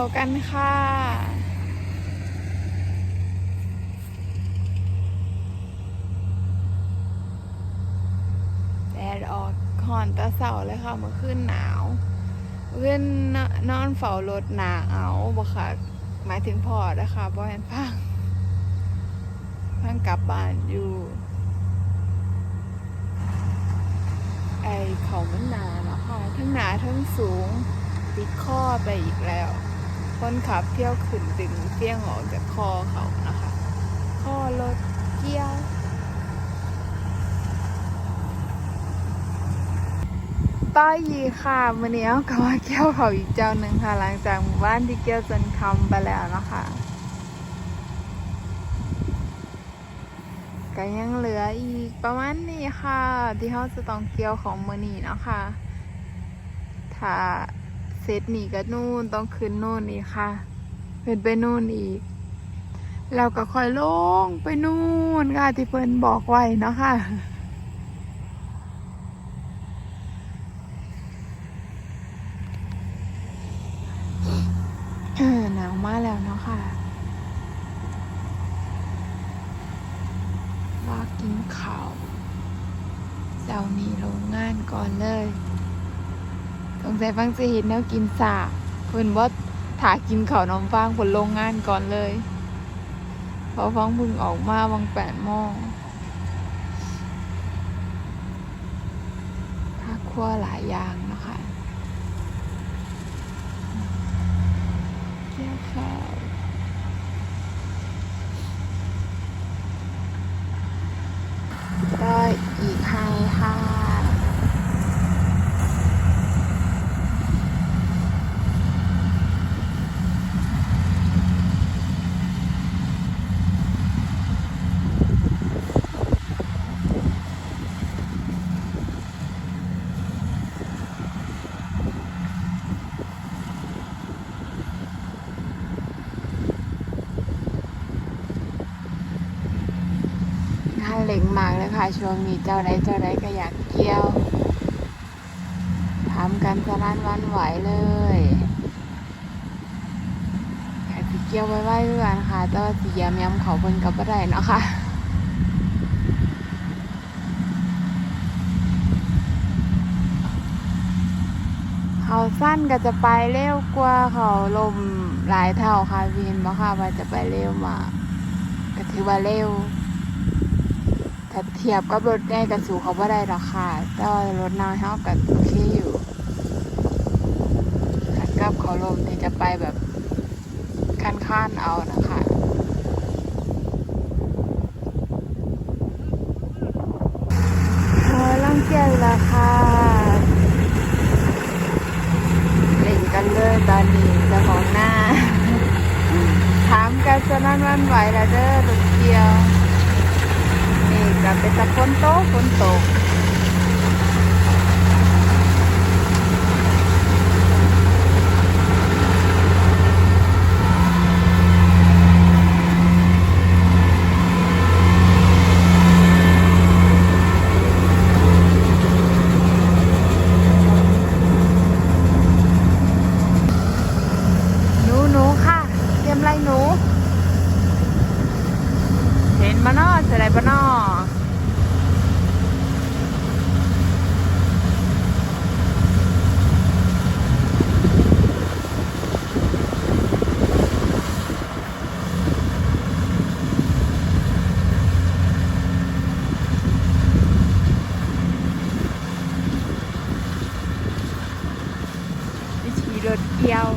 เขากันค่ะแดดออกหอนตะเสาเลยค่ะเมื่อคืนหนาวเมื่อนนอนเฝ้ารถหนาเอาบ่ค่ะหมายถึงพ่อนะคะบ่แม่นพังพังกลับบ้านอยู่ไอเขามันหนาเนาะค่ะทั้งหนาทั้งสูงติดข้อไปอีกแล้ว คนขับเที่ยวขึ้นดึงเปี้ยงออกจากคอเขานะคะข้อรถเกี้ยวต้อยยีค่ะวันนี้เอากลับมาเกี่ยวเขาอีกเจ้าหนึ่งค่ะ หลังจากหมู่บ้านที่เกี่ยวจนคำไปแล้วนะคะก็ยังเหลืออีกประมาณนี้ค่ะ ที่เขาจะต้องเกี่ยวของมือนีเนะคะถ้า เซตนี่ก็นู่นต้องขึ้นนู่นอีกค่ะเป็นไปนู่นอีกเราก็ค่อยลงไปนู่นค่ะที่เพิ่นบอกไว้เนาะค่ะหนาวมากแล้วเนาะค่ะว่ากินข้าวเจ้านี่โรงงานก่อนเลย งสัยฟังจะเห็นแนวกินสาเพิ่นว่าถากินข้าวน้องฟางผลโรงงานก่อนเลยเพอฟังพึ่งออกมาวังแปดโมงพักครัวหลายอย่างนะคะเกี่ยวข้าวก็อีกไฮค่ะ งานเหล็งมากเลยค่ะ ช่วงนี้เจ้าใดเจ้าใดก็อยากเกี่ยวทำกันสนั่นวันไหวเลยอยากเกี่ยวไว้ไว้เพื่อนค่ะแต่ว่าสียมยำเขาเพิ่นกับบ่ได้เนาะค่ะเขาสั้นก็จะไปเร็วกว่าเขาลมหลายเท่าค่ะวินบ่ค่ะว่าจะไปเร็วมากก็ถือว่าเร็ว ถ้าเทียบกับรถใหญ่กับสูเขาบ่ได้หรอกค่ะแต่ว่ารถน้อยเท่ากับโอเคอยู่ถ้ากับเขาลมที่จะไปแบบคันข้านๆเอานะคะเออลังเกียจแล้วค่ะเล่นกันเลยตอนนี้จะของหน้า ถามกันจะนั่นวันไหวแล้วเด้อรถเกียว นี่ก็เป็นตะฝนตฝนตกหนูหนูค่ะ เตรียมไรหนู นมานอจะได้ปะนอวิธีรถเกี่ยว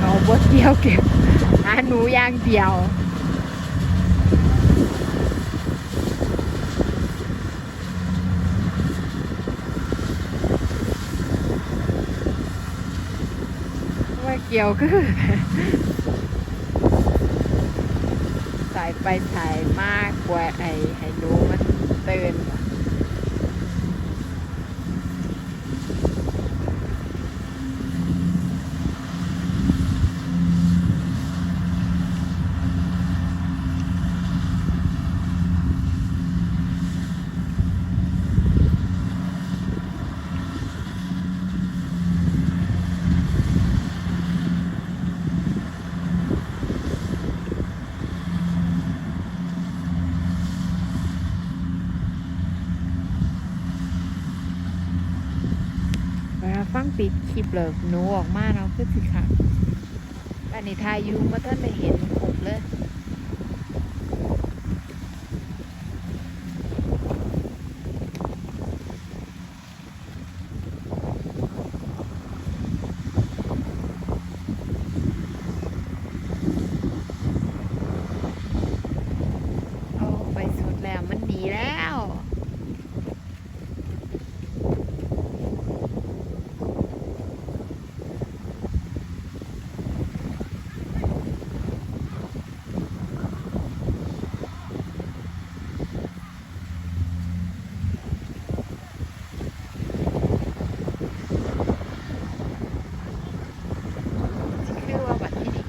เอาบดเดียวเก็บหาหนูอย่าง เดียว ว่าเกี่ยวคือสายไปสายมากกว่าไอ้ไอ้หนูมันเตือนว่ะ ฟัง ปิดคลิปเลยหนูออกมาเนาะคือสิค่ะอันนี้ทายอยูมาท่านได้เห็นผมเลย โอ้ไปสุดแล้วมันหนีแล้ว คือว่าบัดที่นี่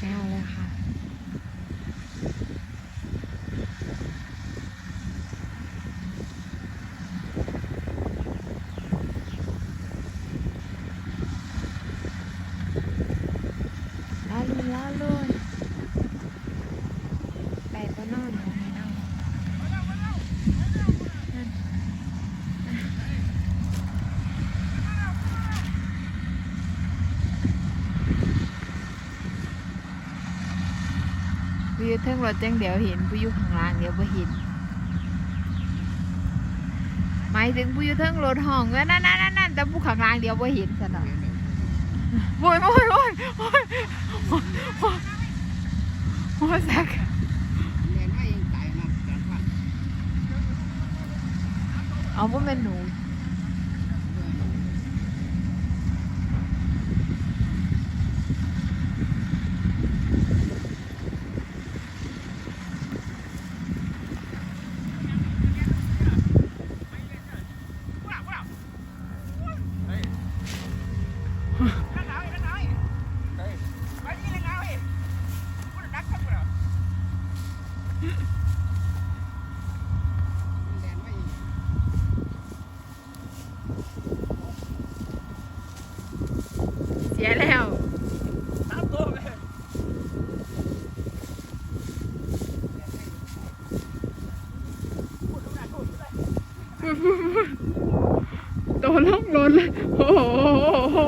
แล้วเลยค่ะ ลาลุนลาลุนไปปะนอนอยู่ให้น้องนั่นผู้อยู่เทิงรถจังเดี๋ยวเห็นผู้อยู่ข้างล่างเดี๋ยวบ่เห็นหมายถึงผู้อยู่เทิงรถห้องก็นั่นนั่นนั่นนั่นแต่ผู้ข้างล่างเดี๋ยวบ่เห็นซะหน่อย โวยโวยโวยโวยโวยโวยโวยสักเรียนว่ายังตายมาการฟังเอาว่าเป็นหนูเสียแล้ว โดนล่องรถเลยโอ้โห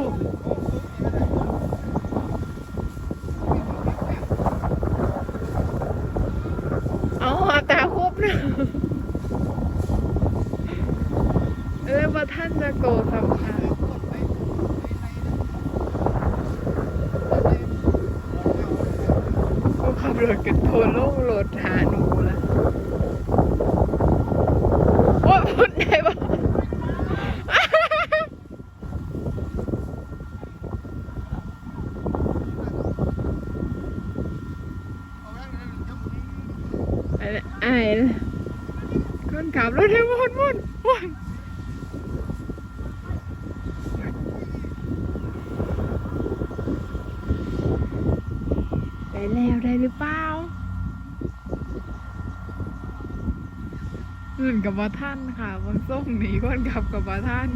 เอาตาคุบนะเออว่าท่านจะโกรธสำคัญกูขับรถกันโทนล่งรถหาหนูละโอ้ยพูดได้ปะ ไอ้ไอ้คนขับรถให้วนวนวน ไปแล้วได้หรือเปล่าอื่นกับว่าท่านค่ะบนส้มหนีคนขับกับว่าท่าน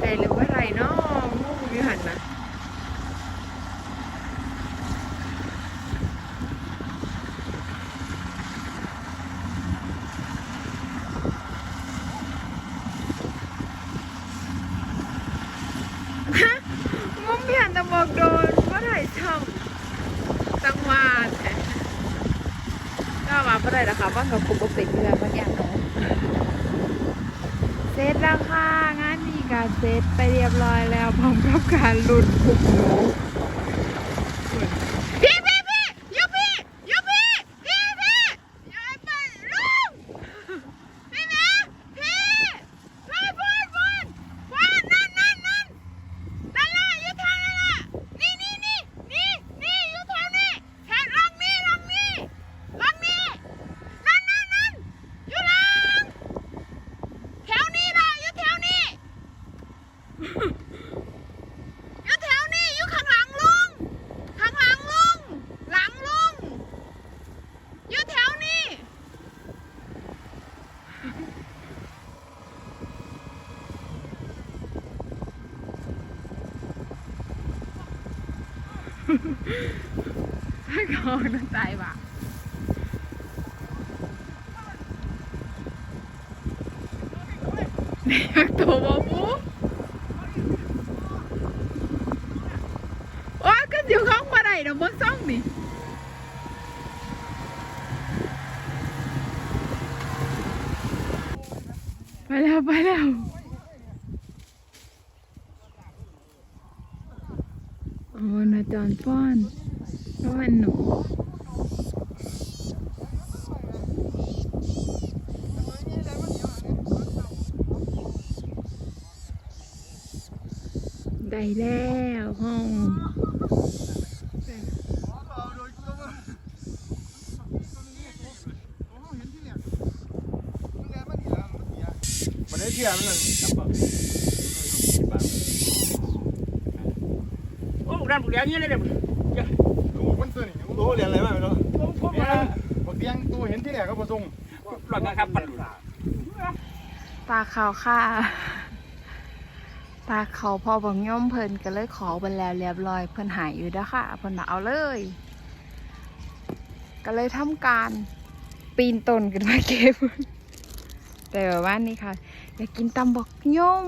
ได้หรือว่าไรเนาะงูอยู่หันนะฮะมุมเปลี่ยนแต่บอกโดนว่าไรช่องจังหวะแท้ก็มา เมื่อไรนะคะว่างกับคุปเป็นเพื่อนบางอย่างเนาะเสร็จแล้วค่ะงานนี้ก็เสร็จไปเรียบร้อยแล้วพร้อมกับการหลุดคุกหนูพี่พี่พี่ยูพี่ยูพี่พี่พี่อย่าไปลุงพี่แม่พี่ไปพูดพูดพูดนั่นนั่นนั่นนั่นล่ะอยู่ทางนั่นล่ะนี่นี่นี่นี่นี่อยู่ทางนี้แขนลองนี่ลองนี่ลองนี่นั่นนั่นนั่นอยู่หลัง แถวนี้ เขา น้ำตายว่ะเด็กตัวบ่ปูว้าก็อยู่ข้างมาได้นะบ่ซ่องนี่ไปแล้วไปแล้วโอ้นาจอนป้อน เพราะมันหนูได้แล้วห้องมันได้เที่ยวมันเลยโอ้ด้านบุกเลี้ยงนี่เลยเด็กดูมันตัวนี่ โอ้เรียนอะไรมาไม่รู้ เนี่ยบักเตียงตัวเห็นที่แรกก็บ่ทรงหลังนะครับปั่นหลุดปลาเขาวค่ะปลาเขาพอบังย่อมเพิ่นก็เลยขอเพิ่นแล้วเรียบร้อยเพิ่นหายอยู่แล้วค่ะเพิ่นมาเอาเลย ก็เลยทำการปีนต้นขึ้นมาเก็บแต่ว่านี่ค่ะ อยากกินตำบักย่อม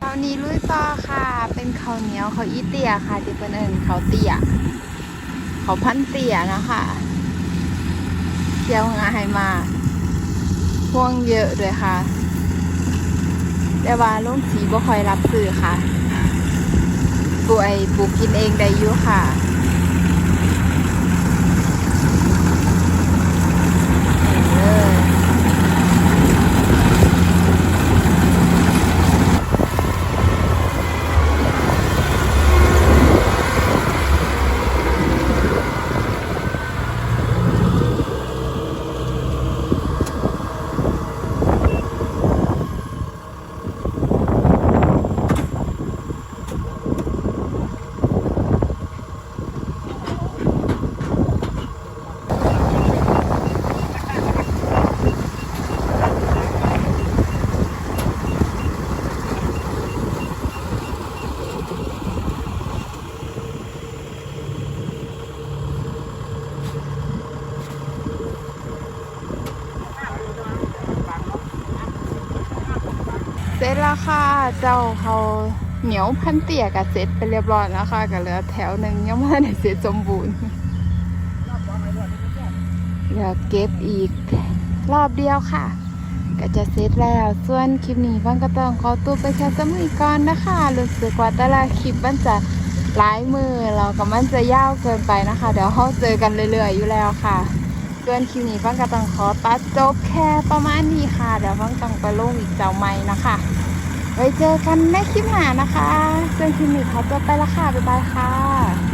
ครา วนี้ลุยต่อค่ะ เป็นเขาเหนียวเขาอีเตียค่ะที่เป็นเอิญข้าเตียเขาพันเตียนะคะเที่ยวง่ายมากพ่วงเยอะเลยค่ะ แต่ว่าลุงสีบ่คอยรับสื่อค่ะป่วยปลูกกินเองได้ยุค่ะ ค่ะ เจ้าเขาเหนียวพันเตี่ยกับเสร็จไปเรียบร้อยแล้วค่ะก็เหลือแถวหนึ่งยังไม่ได้เสร็จสมบูรณ์เหลือเก็บอีกรอบเดียวค่ะ ก็จะเสร็จแล้ว ส่วนคลิปนี้ฟังก็ต้องขอตัวไปแค่สมุยก่อนนะคะรู้สึกว่าแต่ละคลิปมันจะหลายมือเราก็มันจะยาวเกินไปนะคะ เดี๋ยวเราเจอกันเรื่อยๆอยู่แล้วค่ะส่วนคลิปนี้ฟังก็ต้องขอตัดจบแค่ประมาณนี้ค่ะ เดี๋ยวฟังต้องไปลงอีกเจ้าใหม่นะคะ ไว้เจอกันในคลิปหน้านะคะเจนคลินิกขอตัวไปละค่ะ บ๊ายบายค่ะ